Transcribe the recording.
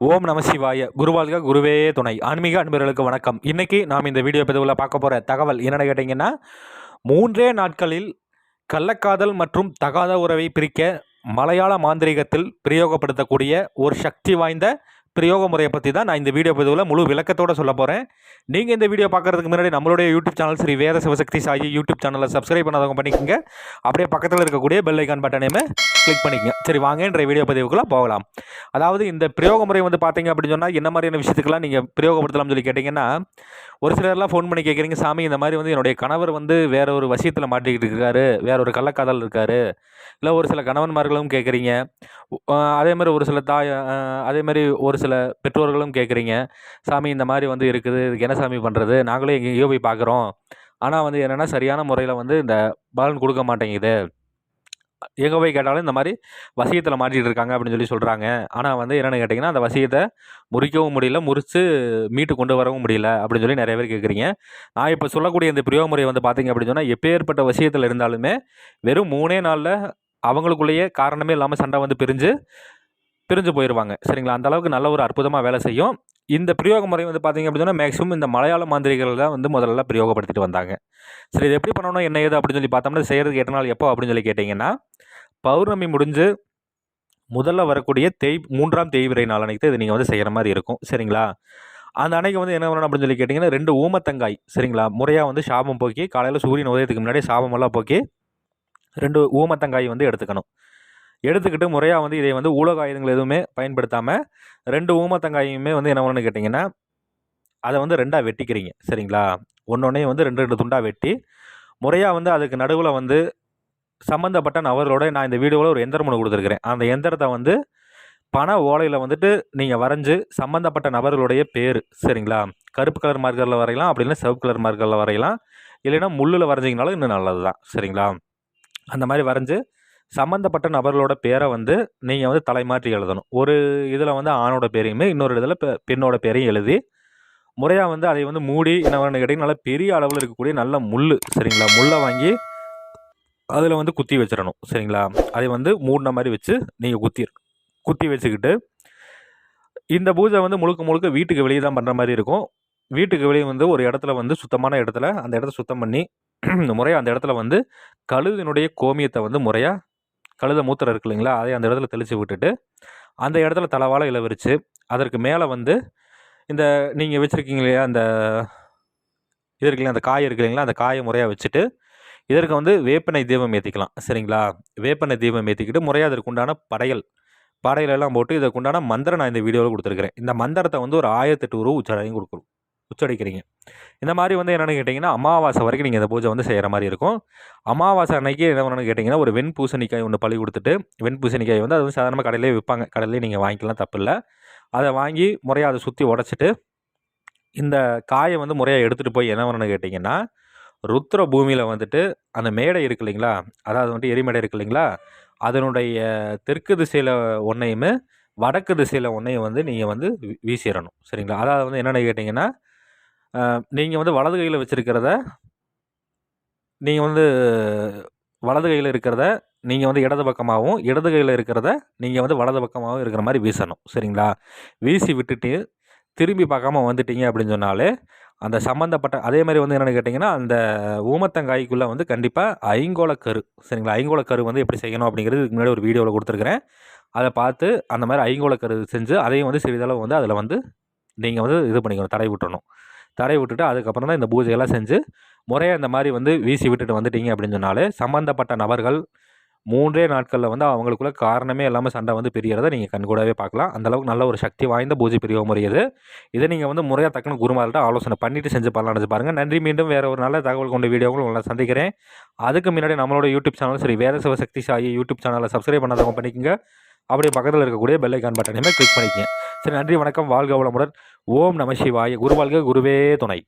ஓம் நம சிவாய. குருவாழ்க குருவே துணை. ஆன்மீக அன்பர்களுக்கு வணக்கம். இன்றைக்கி நாம் இந்த வீடியோ பதிவில் பார்க்க போகிற தகவல் என்னென்னு கேட்டிங்கன்னா மூன்றே நாட்களில் கள்ளக்காதல் மற்றும் தகாத உறவை பிரிக்க மலையாள மாந்திரீகத்தில் பிரயோகப்படுத்தக்கூடிய ஒரு சக்தி வாய்ந்த பிரயோக முறையை பற்றி தான் நான் இந்த வீடியோ பதிவில் முழு விளக்கத்தோடு சொல்ல போகிறேன் நீங்கள் இந்த வீடியோ பார்க்குறதுக்கு முன்னாடி நம்மளுடைய YouTube channel Sri Veda Sivasakthi Sai YouTube சேனலை சப்ஸ்கிரைப் பண்ணாதவங்க பண்ணிக்கோங்க. அப்படியே பக்கத்தில் இருக்கக்கூடிய பெல் ஐக்கான் பட்டனையுமே கிளிக் பண்ணிக்கங்க. சரி வாங்கன்ற வீடியோ பதிவுக்குள்ளே போகலாம். அதாவது இந்த பிரயோக முறை வந்து பார்த்தீங்க அப்படின்னு சொன்னால் என்ன மாதிரியான விஷயத்துக்கெல்லாம் நீங்கள் பிரயோகப்படுத்தலாம்னு சொல்லி கேட்டிங்கன்னா ஒரு சிலர்லாம் ஃபோன் பண்ணி கேட்குறீங்க சாமி இந்த மாதிரி வந்து என்னுடைய கணவர் வந்து வேற ஒரு வசியத்தில் மாட்டிக்கிட்டு இருக்காரு வேற ஒரு கள்ளக்காதல் இருக்காரு. இல்லை ஒரு சில கணவன்மார்களும் கேட்குறீங்க அதே மாதிரி ஒரு சில தாய் அதே மாதிரி ஒரு சில பெற்றோர்களும் கேட்குறீங்க சாமி இந்த மாதிரி வந்து இருக்குது இதுக்கு என்ன சாமி பண்ணுறது நாங்களும் எங்கேயோ போய் பார்க்குறோம் ஆனால் வந்து என்னென்னா சரியான முறையில் வந்து இந்த பலன் கொடுக்க மாட்டேங்குது. எங்கே போய் கேட்டாலும் இந்த மாதிரி வசியத்தில் மாட்டிகிட்டு இருக்காங்க அப்படின்னு சொல்லி சொல்கிறாங்க ஆனால் வந்து என்னென்னு கேட்டிங்கன்னா அந்த வசியத்தை முறிக்கவும் முடியல முறித்து மீட்டு கொண்டு வரவும் முடியல அப்படின்னு சொல்லி நிறைய பேர் கேட்குறீங்க நான் இப்போ சொல்லக்கூடிய இந்த பிரயோக முறை வந்து பார்த்திங்க அப்படின்னு சொன்னால் எப்பேற்பட்ட வசியத்தில் இருந்தாலுமே வெறும் மூணே நாளில் அவங்களுக்குள்ளேயே காரணமே இல்லாமல் சண்டை வந்து பிரிஞ்சு பிரிஞ்சு போயிடுவாங்க சரிங்களா? அந்த அளவுக்கு நல்ல ஒரு அற்புதமாக வேலை செய்யும். இந்த பிரயோக முறை வந்து பார்த்தீங்க அப்படின்னு சொன்னால் மேக்ஸிமம் இந்த மலையாள மாந்திரிகள் தான் வந்து முதல்ல பிரயோகப்படுத்திட்டு வந்தாங்க. சரி இது எப்படி பண்ணணும்? என்ன ஏது? அப்படின்னு சொல்லி பார்த்தோம்னா செய்கிறதுக்கு எட்டு நாள் எப்போ? அப்படின்னு சொல்லி கேட்டிங்கன்னா பௌர்ணமி முடிஞ்சு முதல்ல வரக்கூடிய தேய் மூன்றாம் தேய்விரை நாள் அன்றைக்கு இது நீங்கள் வந்து செய்கிற மாதிரி இருக்கும். சரிங்களா? அந்த அன்னைக்கு வந்து என்ன பண்ணணும்? அப்படின்னு சொல்லி கேட்டிங்கன்னா ரெண்டு ஊமத்தங்காய் சரிங்களா? முறையாக வந்து சாபம் போக்கி காலையில் சூரியன் உதயத்துக்கு முன்னாடி சாபமெல்லாம் போக்கி ரெண்டு ஊமத்தங்காய் வந்து எடுத்துக்கணும். எடுத்துக்கிட்டு முறையாக வந்து இதை வந்து ஊலக ஆயுதங்கள் எதுவுமே பயன்படுத்தாமல் ரெண்டு ஊமத்தங்காயுமே வந்து என்ன பண்ணணும்னு கேட்டிங்கன்னா அதை வந்து ரெண்டாக வெட்டிக்கிறீங்க. சரிங்களா? ஒன்றொன்னையும் வந்து ரெண்டு ரெண்டு துண்டாக வெட்டி முறையாக வந்து அதுக்கு நடுவில் வந்து சம்மந்தப்பட்ட நபர்களோட நான் இந்த வீடியோவில் ஒரு எந்திரம் ஒன்று கொடுத்துருக்குறேன். அந்த எந்திரத்தை வந்து பண ஓலையில் வந்துட்டு நீங்கள் வரைஞ்சு சம்மந்தப்பட்ட நபர்களுடைய பேர். சரிங்களா? கருப்பு கலர் மார்க்கரில் வரையலாம் அப்படி இல்லைன்னா சிவப்பு கலர் மார்க்கரில் வரையலாம். இல்லைன்னா முள்ளில் வரைஞ்சிங்கனாலும் இன்னும் நல்லது தான் சரிங்களா? அந்த மாதிரி வரைஞ்சு சம்மந்தப்பட்ட நபர்களோட பேரை வந்து நீங்கள் வந்து தலைமாற்றி எழுதணும். ஒரு இதில் வந்து ஆணோட பேரையுமே இன்னொரு இதில் பெண்ணோட பேரையும் எழுதி முறையாக வந்து அதை வந்து மூடி என்ன பண்ணு கேட்டிங்கன்னா நல்லா பெரிய அளவில் இருக்கக்கூடிய நல்ல முள் சரிங்களா? முள்ளை வாங்கி அதில் வந்து குத்தி வச்சிடணும் சரிங்களா? அதை வந்து மூடின மாதிரி வச்சு நீங்கள் குத்தி குத்தி வச்சுக்கிட்டு இந்த பூஜை வந்து முழுக்க முழுக்க வீட்டுக்கு வெளியே தான் பண்ணுற மாதிரி இருக்கும். வீட்டுக்கு வெளியே வந்து ஒரு இடத்துல வந்து சுத்தமான இடத்துல அந்த இடத்த சுத்தம் பண்ணி முறையாக அந்த இடத்துல வந்து கழுதினுடைய கோமியத்தை வந்து முறையாக கழுத மூத்திரம் இருக்கு இல்லைங்களா? அதை அந்த இடத்துல தெளித்து விட்டுட்டு அந்த இடத்துல தலைவாழை இலை விரித்து அதற்கு மேலே வந்து இந்த நீங்கள் வச்சுருக்கீங்க இல்லையா? அந்த இது இருக்குல்லையா அந்த காய் இருக்கு இல்லைங்களா? அந்த காயை முறையாக வச்சுட்டு இதற்கு வந்து வேப்பனை தீபம் ஏற்றிக்கலாம் சரிங்களா? வேப்பனை தீபம் ஏற்றிக்கிட்டு முறையாக அதற்கு உண்டான படையல் படையலெல்லாம் போட்டு இதற்கு உண்டான மந்திரம் நான் இந்த வீடியோவில் கொடுத்துருக்கிறேன். இந்த மந்திரத்தை வந்து ஒரு ஆயிரத்தெட்டு ரூபா உச்சாரையும் கொடுக்கணும் உச்சரிக்கிறீங்க இந்த மாதிரி வந்து என்னென்னு கேட்டிங்கன்னா அமாவாசை வரைக்கும் நீங்கள் இந்த பூஜை வந்து செய்கிற மாதிரி இருக்கும். அமாவாசை அன்னைக்கு என்ன பண்ணணும்னு கேட்டிங்கன்னா ஒரு வெண் பூசணிக்காய் ஒன்று பழி கொடுத்துட்டு வெண் பூசணிக்காய் வந்து அது வந்து சாதாரணமாக கடையிலே விற்பாங்க கடையிலே நீங்கள் வாங்கிக்கலாம் தப்பு இல்லை அதை வாங்கி முறையாக அதை சுற்றி உடச்சிட்டு இந்த காயை வந்து முறையாக எடுத்துகிட்டு போய் என்ன பண்ணணும்னு கேட்டிங்கன்னா ருத்ர பூமியில் வந்துட்டு அந்த மேடை இருக்கு இல்லைங்களா? அதாவது வந்துட்டு எரிமேடை இருக்கு இல்லைங்களா? அதனுடைய தெற்கு திசையில் ஒன்றையுமே வடக்கு திசையில் ஒன்றையும் வந்து நீங்கள் வந்து வீ- வீசிடணும். சரிங்களா? அதாவது வந்து என்னென்னு கேட்டிங்கன்னா நீங்கள் வந்து வலது கையில் வச்சுருக்கிறத நீங்கள் வந்து வலது கையில் இருக்கிறத நீங்கள் வந்து இடது பக்கமாகவும் இடது கையில் இருக்கிறத நீங்கள் வந்து வலது பக்கமாகவும் இருக்கிற மாதிரி வீசணும். சரிங்களா? வீசி விட்டுட்டு திரும்பி பார்க்காம வந்துட்டீங்க அப்படின்னு சொன்னாலே அந்த சம்மந்தப்பட்ட அதே மாதிரி வந்து என்னென்னு கேட்டிங்கன்னா அந்த ஊமத்தங்காய்க்குள்ளே வந்து கண்டிப்பாக ஐங்கோளக்கரு சரிங்களா? ஐங்கோளக்கரு வந்து எப்படி செய்யணும் அப்படிங்கிறது இதுக்கு முன்னாடி ஒரு வீடியோவில் கொடுத்துருக்குறேன். அதை பார்த்து அந்த மாதிரி ஐங்கோளக்கரு செஞ்சு அதையும் வந்து சிறிதளவு வந்து அதில் வந்து நீங்கள் வந்து இது பண்ணிக்கணும் தடை விட்டுறணும். தரையை விட்டுட்டு அதுக்கப்புறம் தான் இந்த பூஜையெல்லாம் செஞ்சு முறையாக இந்த மாதிரி வந்து வீசி விட்டுட்டு வந்துட்டீங்க அப்படின்னு சொன்னாலே சம்மந்தப்பட்ட நபர்கள் மூன்றே நாட்களில் வந்து அவங்களுக்குள்ள காரணமே இல்லாமல் சண்டை வந்து பிரியறதை நீங்கள் கண்கூடவே பார்க்கலாம். அந்தளவுக்கு நல்ல ஒரு சக்தி வாய்ந்த பூஜை பிரிவு முறை இது. இதை நீங்கள் வந்து முறையாக தக்கன குருமார்கிட்ட ஆலோசனை பண்ணிவிட்டு செஞ்சு பண்ணலாம்னு பாருங்கள் நன்றி. மீண்டும் வேறு ஒரு நல்ல தகவல் கொண்ட வீடியோவும் உங்களை சந்திக்கிறேன். அதுக்கு முன்னாடி நம்மளோட யூடியூப் சேனல் சரி வேத சிவசக்தி சாயி யூடியூப் சேனலை சப்ஸ்கிரைப் பண்ணாதவங்க பண்ணிக்கோங்க. அப்படியே பக்கத்தில் இருக்கக்கூடிய பெல்லைக்கான் பட்டனையுமே கிளிக் பண்ணிக்கங்க. சரி நன்றி வணக்கம் வாழ்க வளமுடன். ஓம் நம சிவாய. குருவாழ்க குருவே துணை.